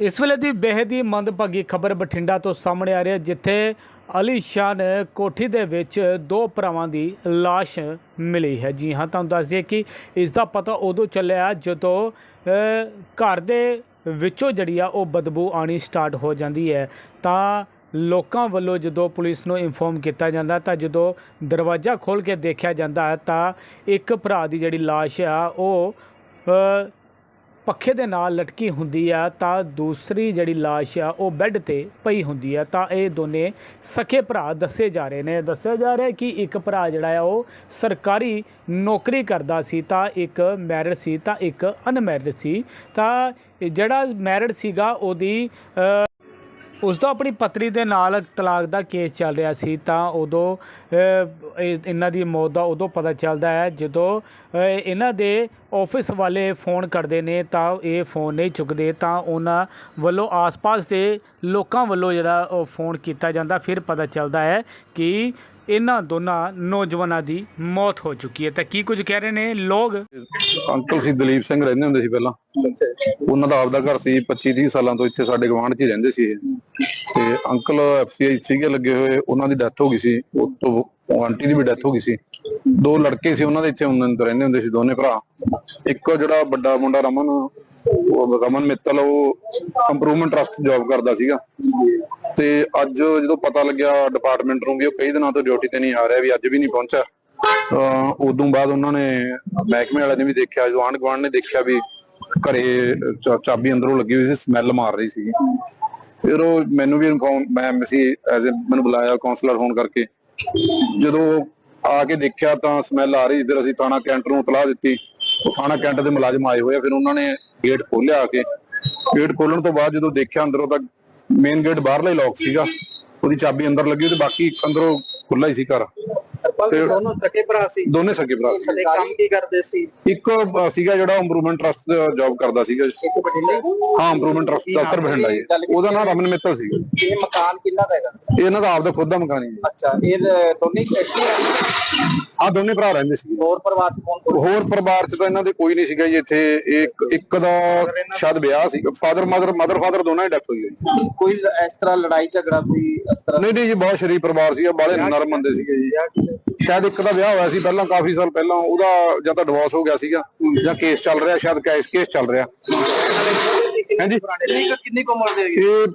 ਇਸ ਵੇਲੇ ਦੀ ਬੇਹੱਦ ਹੀ ਮੰਦਭਾਗੀ ਖਬਰ ਬਠਿੰਡਾ ਤੋਂ ਸਾਹਮਣੇ ਆ ਰਹੀ ਹੈ, ਜਿੱਥੇ ਅਲੀ ਅਲੀਸ਼ਾਨ ਕੋਠੀ ਦੇ ਵਿੱਚ ਦੋ ਭਰਾਵਾਂ ਦੀ ਲਾਸ਼ ਮਿਲੀ ਹੈ। ਜੀ ਹਾਂ, ਤੁਹਾਨੂੰ ਦੱਸ ਦਈਏ ਕਿ ਇਸ ਦਾ ਪਤਾ ਉਦੋਂ ਚੱਲਿਆ ਜਦੋਂ ਘਰ ਦੇ ਵਿੱਚੋਂ ਜਿਹੜੀ ਆ ਉਹ ਬਦਬੂ ਆਣੀ ਸਟਾਰਟ ਹੋ ਜਾਂਦੀ ਹੈ। ਤਾਂ ਲੋਕਾਂ ਵੱਲੋਂ ਜਦੋਂ ਪੁਲਿਸ ਨੂੰ ਇਨਫੋਰਮ ਕੀਤਾ ਜਾਂਦਾ, ਤਾਂ ਜਦੋਂ ਦਰਵਾਜ਼ਾ ਖੋਲ੍ਹ ਕੇ ਦੇਖਿਆ ਜਾਂਦਾ ਹੈ ਤਾਂ ਇੱਕ ਭਰਾ ਦੀ ਜਿਹੜੀ ਲਾਸ਼ ਆ, ਉਹ ਪੱਖੇ ਦੇ ਨਾਲ ਲਟਕੀ ਹੁੰਦੀ ਆ, ਤਾਂ ਦੂਸਰੀ ਜਿਹੜੀ ਲਾਸ਼ ਆ, ਉਹ ਬੈੱਡ ਤੇ ਪਈ ਹੁੰਦੀ ਆ। ਤਾਂ ਇਹ ਦੋਨੇ ਸਕੇ ਭਰਾ ਦੱਸੇ ਜਾ ਰਹੇ ਨੇ। ਦੱਸਿਆ ਜਾ ਰਿਹਾ ਕਿ ਇੱਕ ਭਰਾ ਜਿਹੜਾ ਆ, ਉਹ ਸਰਕਾਰੀ ਨੌਕਰੀ ਕਰਦਾ ਸੀ, ਤਾਂ ਇੱਕ ਮੈਰਿਡ ਸੀ, ਤਾਂ ਇੱਕ ਅਨਮੈਰਿਡ ਸੀ। ਤਾਂ ਜਿਹੜਾ ਮੈਰਿਡ ਸੀਗਾ, ਉਹਦੀ ਉਸ ਤੋਂ ਆਪਣੀ ਪਤਨੀ ਦੇ ਨਾਲ ਤਲਾਕ ਦਾ ਕੇਸ ਚੱਲ ਰਿਹਾ ਸੀ, ਤਾਂ ਉਦੋਂ ਇਹਨਾਂ ਦੀ ਮੌਤ ਦਾ ਉਦੋਂ ਪਤਾ ਚੱਲਦਾ ਹੈ, ਜਦੋਂ ਇਹਨਾਂ ਦੇ ਆਫਿਸ ਵਾਲੇ ਫੋਨ ਕਰਦੇ ਨੇ, ਤਾਂ ਇਹ ਫੋਨ ਨਹੀਂ ਚੁੱਕਦੇ, ਤਾਂ ਉਹਨਾਂ ਵੱਲੋਂ ਆਸ-ਪਾਸ ਦੇ ਲੋਕਾਂ ਵੱਲੋਂ ਜਿਹੜਾ ਉਹ ਫੋਨ ਕੀਤਾ ਜਾਂਦਾ, ਫਿਰ ਪਤਾ ਚੱਲਦਾ ਹੈ ਕਿ ਇਹਨਾਂ ਦੋਨਾਂ ਨੌਜਵਾਨਾਂ ਦੀ ਮੌਤ ਹੋ ਚੁੱਕੀ ਹੈ। ਤਾਂ ਕੀ ਕੁਝ ਕਹਿ ਰਹੇ ਨੇ ਲੋਕ? ਅੰਕਲ ਸੀ ਦਲੀਪ ਸਿੰਘ ਰਹਿੰਦੇ ਹੁੰਦੇ ਸੀ ਪਹਿਲਾਂ। ਉਹਨਾਂ ਦਾ ਆਪਦਾ ਘਰ ਸੀ 25 30 ਸਾਲਾਂ ਤੋਂ ਇੱਥੇ ਸਾਡੇ ਗਵਾਂਢ 'ਚ ਹੀ ਰਹਿੰਦੇ ਸੀ ਤੇ ਅੰਕਲ ਐਫਸੀਆਈ ਸੀਗੇ, ਲੱਗੇ ਹੋਏ, ਉਹਨਾਂ ਦੀ ਡੈਥ ਹੋ ਗਈ ਸੀ। ਉਹ ਤੋਂ ਆਂਟੀ ਦੀ ਵੀ ਡੈਥ ਹੋ ਗਈ ਸੀ। ਦੋ ਲੜਕੇ ਸੀ ਉਹਨਾਂ ਦੇ ਇੱਥੇ, ਉਹਨਾਂ ਰਹਿੰਦੇ ਹੁੰਦੇ ਸੀ ਦੋਨੇ ਭਰਾ। ਇੱਕ ਜਿਹੜਾ ਵੱਡਾ ਮੁੰਡਾ ਰਮਨ, ਉਹ ਰਮਨ ਮਿੱਤਲ, ਉਹ ਇੰਪਰੂਵਮੈਂਟ ਟਰਸਟ ਜੌਬ ਕਰਦਾ ਸੀਗਾ। ਤੇ ਅੱਜ ਜਦੋਂ ਪਤਾ ਲੱਗਿਆ ਡਿਪਾਰਟਮੈਂਟ ਨੂੰ ਵੀ, ਉਹ ਕਈ ਦਿਨਾਂ ਤੋਂ ਡਿਊਟੀ ਤੇ ਨਹੀਂ ਆ ਰਿਹਾ ਵੀ ਅੱਜ ਵੀ ਨਹੀਂ ਪਹੁੰਚਿਆ। ਤਾਂ ਉਦੋਂ ਬਾਅਦ ਉਹਨਾਂ ਨੇ ਮਹਿਕਮੇ ਵਾਲਿਆਂ ਨੇ ਵੀ ਦੇਖਿਆ ਜਦੋਂ ਆਂਢ ਗੁਆਂਢ ਨੇ ਦੇਖਿਆ ਵੀ ਘਰੇ ਚਾਬੀ ਅੰਦਰੋਂ ਲੱਗੀ ਹੋਈ ਸੀ ਸਮੈਲ ਮਾਰ ਰਹੀ ਸੀ ਫਿਰ ਉਹ ਮੈਨੂੰ ਵੀ ਇਨਫੋਰਮ ਮੈਂ ਸੀ ਐਜ਼ ਮੈਨੂੰ ਬੁਲਾਇਆ ਕਾਉਂਸਲਰ ਹੋਣ ਕਰਕੇ। ਜਦੋਂ ਆ ਕੇ ਦੇਖਿਆ ਤਾਂ ਸਮੈਲ ਆ ਰਹੀ, ਇਧਰ ਅਸੀਂ ਥਾਣਾ ਕੈਂਟ ਨੂੰ ਇਤਲਾਹ ਦਿੱਤੀ। ਉਹ ਥਾਣਾ ਕੈਂਟ ਦੇ ਮੁਲਾਜ਼ਮ ਆਏ ਹੋਏ ਆ, ਫਿਰ ਉਹਨਾਂ ਨੇ ਗੇਟ ਖੋਲਿਆ ਆ ਕੇ। ਗੇਟ ਖੋਲਣ ਤੋਂ ਬਾਅਦ ਜਦੋਂ ਦੇਖਿਆ ਅੰਦਰੋਂ ਤਾਂ ਮੇਨ ਗੇਟ ਬਾਹਰਲਾ ਹੀ ਲੌਕ ਸੀਗਾ। ਉਹਦੀ ਚਾਬੀ ਅੰਦਰ ਲੱਗੀ ਤੇ ਬਾਕੀ ਅੰਦਰੋਂ ਖੁੱਲਾ ਹੀ ਸੀ ਘਰ। ਪਰ ਦੋਨੋਂ ਸਕੇ ਭਰਾ ਸੀ। ਦੋਨੇ ਸਕੇ ਭਰਾ ਸੀ। ਤੇ ਕੰਮ ਕੀ ਕਰਦੇ ਸੀ? ਇੱਕ ਸੀਗਾ ਜਿਹੜਾ ਇੰਪਰੂਵਮੈਂਟ ਟਰਸਟ ਜੌਬ ਕਰਦਾ ਸੀਗਾ। ਇੱਕ ਬਠਿੰਡੇ ਹਾਂ ਇੰਪਰੂਵਮੈਂਟ ਟਰਸਟ ਦਫ਼ਤਰ ਬਠਿੰਡਾ ਜੀ। ਉਹਦਾ ਨਾਮ ਰਮਨ ਮਿੱਤਲ ਸੀਗਾ ਇਹ ਮਕਾਨ ਕਿੰਨਾ ਦਾ ਹੈਗਾ? ਇਹ ਇਹਨਾਂ ਦਾ ਆਪਦਾ ਖੁਦ ਦਾ ਮਕਾਨ ਹੀ ਹੈ ਅੱਛਾ ਇਹ ਦੋਨੇ ਇੱਥੇ ਰਹਿੰਦੇ? ਆ? ਦੋਨੇ ਭਰਾ ਰਹਿੰਦੇ ਸੀ। ਹੋਰ ਪਰਿਵਾਰ ਚ ਕੌਣ ਕੌਣ? ਹੋਰ ਪਰਿਵਾਰ ਚ ਤਾਂ ਇਹਨਾਂ ਦੇ ਕੋਈ ਨਹੀਂ ਸੀਗਾ ਜੀ ਇੱਥੇ। ਇੱਕ ਇੱਕ ਦਾ ਸ਼ਾਇਦ ਵਿਆਹ ਸੀ। ਫਾਦਰ ਮਦਰ ਮਦਰ ਫਾਦਰ ਦੋਨਾਂ ਦੀ ਡੈਥ ਹੋਈ ਹੈ ਜੀ। ਕੋਈ ਇਸ ਤਰ੍ਹਾਂ ਲੜਾਈ ਝਗੜਾ ਸੀ ਇਸ ਤਰ੍ਹਾਂ? ਨਹੀਂ ਨਹੀਂ ਜੀ ਬਹੁਤ ਸ਼ਰੀਫ ਪਰਿਵਾਰ ਸੀਗਾ। ਬਾਲੇ ਨਰਮ ਬੰਦੇ ਸੀਗੇ ਜੀ। ਸ਼ਾਇਦ ਇੱਕ ਦਾ ਵਿਆਹ ਹੋਇਆ ਸੀ ਪਹਿਲਾਂ ਕਾਫੀ ਸਾਲ ਪਹਿਲਾਂ ਉਹਦਾ ਜਾਂ ਤਾਂ ਡਿਵੋਰਸ ਹੋ ਗਿਆ ਸੀਗਾ ਜਾਂ ਕੇਸ ਚੱਲ ਰਿਹਾ ਸ਼ਾਇਦ ਕੇਸ ਕੇਸ ਚੱਲ ਰਿਹਾ। ਹਾਂਜੀ? ਕਿੰਨੀ ਕੁ- ਉਮਰ ਦੇ? ਇਹ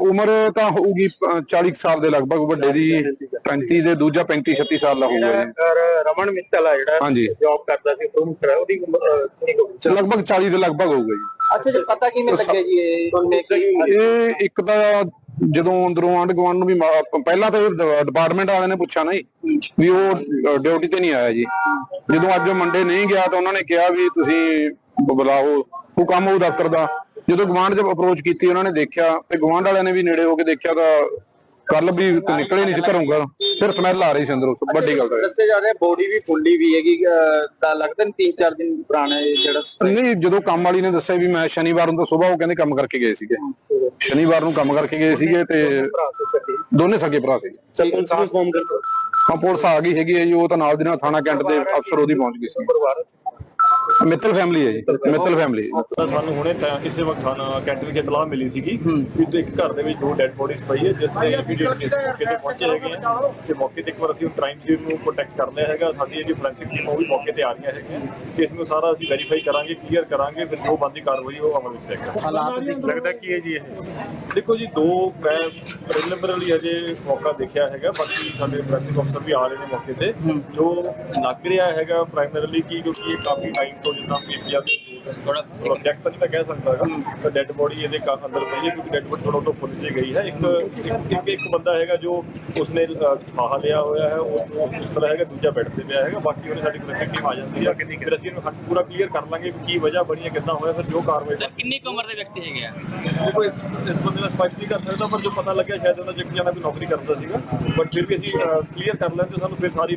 ਉਮਰ ਤਾਂ ਹੋਊਗੀ ਅਹ, 40 ਕੁ ਸਾਲ ਦੇ ਲਗਭਗ ਵੱਡੇ ਦੀ 35 ਦੇ ਦੂਜਾ 35 36 ਸਾਲ ਦਾ ਹੋਊਗਾ ਜੀ। ਰਮਨ ਮਿੱਤਲ ਆ ਜਿਹੜਾ ਹਾਂਜੀ। ਜੌਬ ਕਰਦਾ ਸੀ ਪ੍ਰਮੁੱਖ ਉਹਦੀ ਉਮਰ? ਲਗਭਗ 40 ਦੇ ਲਗਭਗ ਹੋਊਗਾ ਜੀ। ਅੱਛਾ ਜੀ ਪਤਾ ਕਿਵੇਂ ਲੱਗਿਆ ਜੀ ਇਹ ਇੱਕ ਤਾਂ ਜਦੋਂ ਅੰਦਰੋਂ ਆਂਢ ਗੁਆਂਢ ਨੂੰ ਵੀ ਮਾ- ਪਹਿਲਾਂ ਤਾਂ ਡਿਪਾਰਟਮੈਂਟ ਵਾਲਿਆਂ ਨੇ ਪੁੱਛਿਆ ਨਾ ਜੀ ਵੀ ਉਹ ਡਿਊਟੀ ਤੇ ਨਹੀਂ ਆਇਆ ਜੀ। ਜਦੋਂ ਅੱਜ ਮੰਡੇ ਨਹੀਂ ਗਿਆ ਤਾਂ ਉਹਨਾਂ ਨੇ ਕਿਹਾ ਵੀ ਤੁਸੀਂ ਬ- ਬੁਲਾਓ ਹੁਕਮ ਉਹ ਦਫ਼ਤਰ ਦਾ। ਜਦੋਂ ਗਵਾਂਢ ਜਬ ਅਪਰੋਚ ਕੀਤੀ ਉਹਨਾਂ ਨੇ ਦੇਖਿਆ ਤੇ ਗਵਾਂਢ ਵਾਲਿਆਂ ਨੇ ਵੀ ਨੇੜੇ ਹੋ ਕੇ ਦੇਖਿਆ ਤਾਂ ਕੱਲ ਵੀ ਨਿਕਲੇ ਨਹੀਂ ਸੀ ਘਰੋਂ ਘਰ। ਫਿਰ ਸਮੈਲ ਆ ਰਹੀ ਸੀ ਅੰਦਰੋਂ ਵੱਡੀ ਗੱਲ ਤਾਂ ਇਹ। ਦੱਸਿਆ ਜਾ ਰਿਹਾ ਬੋਡੀ ਵੀ ਫੁੱਲੀ ਵੀ ਹੈਗੀ ਅਹ, ਤਾਂ ਲੱਗਦਾ ਨਹੀਂ ਤਿੰਨ ਚਾਰ ਦਿਨ ਪੁਰਾਣਾ ਇਹ ਜਿਹੜਾ ਨਹੀਂ ਜਦੋਂ ਕੰਮ ਵਾਲੀ ਨੇ ਦੱਸਿਆ ਵੀ ਮੈਂ ਸ਼ਨੀਵਾਰ ਨੂੰ ਤਾਂ ਸਵੇਰ ਉਹ ਕਹਿੰਦੇ ਕੰਮ ਕਰਕੇ ਗਏ ਸੀਗੇ। ਸ਼ਨੀਵਾਰ ਨੂੰ ਕੰਮ ਕਰਕੇ ਗਏ ਸੀਗੇ ਤੇ ਦੋਨੇ ਸਕੇ ਭਰਾ ਸੀ। ਚਲ ਪੁਲਿਸ ਨੂੰ ਫੋਨ ਕਰ ਹਾਂ ਪੁਲਿਸ ਆ ਗਈ ਹੈਗੀ ਹੈ ਜੀ ਉਹ ਤਾਂ ਨਾਲ ਦੀ ਨਾਲ ਥਾਣਾ ਕੈਂਟ ਦੇ ਅਫਸਰ ਉਹਦੀ ਪਹੁੰਚ ਗਏ ਸੀ। ਮਿੱਤਲ ਫੈਮਿਲੀ ਹੈ ਜੀ ਮਿੱਤਲ ਫੈਮਿਲੀ ਤਾਂ ਸਾਨੂੰ ਹੁਣੇ ਤਾਂ ਇਸੇ ਵਕਤ ਥਾਣਾ ਕੈਂਟਰ ਦੀ ਇਤਲਾਹ ਮਿਲੀ ਸੀਗੀ ਤੇ ਇੱਕ ਘਰ ਦੇ ਵਿੱਚ ਦੋ ਡੈੱਡ ਬੋਡੀਜ਼ ਪਈ ਹੈ ਜਿਸ ਦੇ ਇਮੀਡੀਏਟਲੀ ਅਸੀਂ ਮੌਕੇ ਤੇ ਪਹੁੰਚੇ ਹੈਗੇ ਆ। ਤੇ ਮੌਕੇ ਤੇ ਇੱਕ ਵਾਰ ਅਸੀਂ ਕ੍ਰਾਈਮ ਸੀਨ ਨੂੰ ਪ੍ਰੋਟੈਕਟ ਕਰ ਲਿਆ ਹੈਗਾ ਸਾਡੀ ਜਿਹੜੀ ਫੋਰੈਂਸਿਕ ਟੀਮ ਉਹ ਵੀ ਮੌਕੇ ਤੇ ਆ ਰਹੀਆਂ ਹੈਗੀਆਂ। ਇਸ ਨੂੰ ਸਾਰਾ ਅਸੀਂ ਵੈਰੀਫਾਈ ਕਰਾਂਗੇ ਕਲੀਅਰ ਕਰਾਂਗੇ ਫਿਰ ਜੋ ਬੰਦੀ ਕਾਰਵਾਈ ਉਹ ਅਮਲ ਵਿੱਚ ਲਿਆਂਗੇ ਹਾਲਾਤ ਲੱਗਦਾ ਕੀ ਹੈ ਜੀ ਇਹ? ਦੇਖੋ ਜੀ ਦੋ ਮੈਂ ਪ੍ਰੀਲਿਮਿਨਰੀ ਅਜੇ ਮੌਕਾ ਦੇਖਿਆ ਹੈਗਾ ਬਾਕੀ ਸਾਡੇ ਫੋਰੈਂਸਿਕ ਅਫਸਰ ਵੀ ਆ ਰਹੇ ਨੇ ਮੌਕੇ ਤੇ। ਜੋ ਲੱਗ ਰਿਹਾ ਹੈਗਾ ਪ੍ਰਾਇਮਰੀਲੀ ਕੀ ਕਿਉਂਕਿ ਇਹ ਕਾਫੀ ਟਾਈਮ ਤੋਂ ਜਿੱਦਾਂ ਪੀਪੀਆਰ ਥੋੜਾ ਪ੍ਰੋਜੈਕਟ ਤਾਂ ਨਹੀਂ ਮੈਂ ਕਹਿ ਸਕਦਾ ਹੈਗਾ ਤਾਂ ਡੈੱਡ ਬੋਡੀ ਇਹਦੇ ਕਾ ਅੰਦਰ ਪਈ ਹੈ ਕਿਉਂਕਿ ਡੈੱਡ ਬੋਡੀ ਥੋੜਾ ਤੋਂ ਫੁੱਲ ਜੇ ਗਈ ਹੈ। ਇੱਕ ਇੱਕ- ਇੱਕ ਇੱਕ ਬੰਦਾ ਹੈਗਾ ਜੋ ਉਸਨੇ ਅ, ਫਾਹਾ ਲਿਆ ਹੋਇਆ ਹੈ ਉਹ ਉਹ ਇਸ ਤਰ੍ਹਾਂ ਹੈਗਾ ਦੂਜਾ ਬੈੱਡ ਤੇ ਪਿਆ ਹੈਗਾ। ਬਾਕੀ ਉਹਨੇ ਸਾਡੀ ਫੋਰੈਂਸਿਕ ਟੀਮ ਆ ਜਾਂਦੀ ਹੈ। ਫਿਰ ਅਸੀਂ ਇਹਨੂੰ ਹੱਥ ਪੂਰਾ ਕਲੀਅਰ ਕਰ ਲਾਂਗੇ ਕਿ ਕੀ ਵਜ੍ਹਾ ਬਣੀ ਹੈ ਕਿੱਦਾਂ ਹੋਇਆ ਫਿਰ ਜੋ ਕਾਰਵਾਈ ਸਰ ਕਿੰਨੀ ਕੁ ਉਮਰ ਦੇ ਵਿਅਕਤੀ ਹੈਗੇ ਆ? ਦੇਖੋ ਇਸ ਇਸ ਬੰਦੇ ਦਾ ਸਪਸ਼ਟ ਨਹੀਂ ਕਰ ਸਕਦਾ ਪਰ ਜੋ ਪਤਾ ਲੱਗਿਆ ਸ਼ਾਇਦ ਉਹਨਾਂ ਚ ਇੱਕ ਜਣਾ ਵੀ ਨੌਕਰੀ ਕਰਦਾ ਸੀਗਾ। ਬਟ ਫਿਰ ਵੀ ਅਸੀਂ ਕਲੀਅਰ ਕਰ ਲੈਂਦੇ ਸਾਨੂੰ ਫਿਰ ਸਾਰੀ